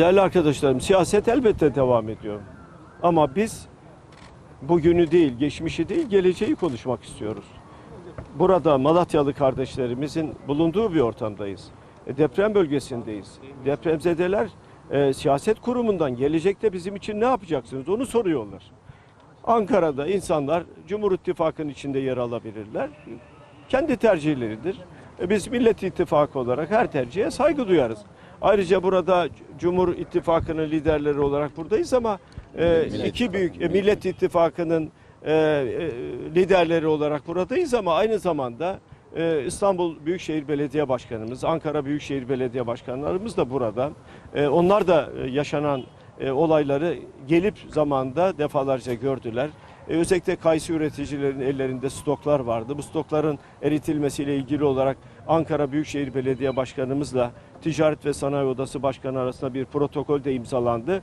Değerli arkadaşlarım, siyaset elbette devam ediyor. Ama biz bugünü değil, geçmişi değil, geleceği konuşmak istiyoruz. Burada Malatyalı kardeşlerimizin bulunduğu bir ortamdayız. E, deprem bölgesindeyiz. Depremzedeler e, siyaset kurumundan gelecekte bizim için ne yapacaksınız onu soruyorlar. Ankara'da insanlar Cumhur İttifakı'nın içinde yer alabilirler. Kendi tercihleridir. E, Biz Millet İttifakı olarak her tercihe saygı duyarız. Ayrıca burada Cumhur İttifakı'nın liderleri olarak buradayız ama e, iki büyük e, Millet İttifakı'nın e, e, liderleri olarak buradayız ama aynı zamanda e, İstanbul Büyükşehir Belediye Başkanımız, Ankara Büyükşehir Belediye Başkanlarımız da burada. E, onlar da e, yaşanan e, olayları gelip zamanda defalarca gördüler. E, özellikle kayısı üreticilerin ellerinde stoklar vardı. Bu stokların eritilmesiyle ilgili olarak Ankara Büyükşehir Belediye Başkanımızla Ticaret ve Sanayi Odası Başkanı arasında bir protokol de imzalandı.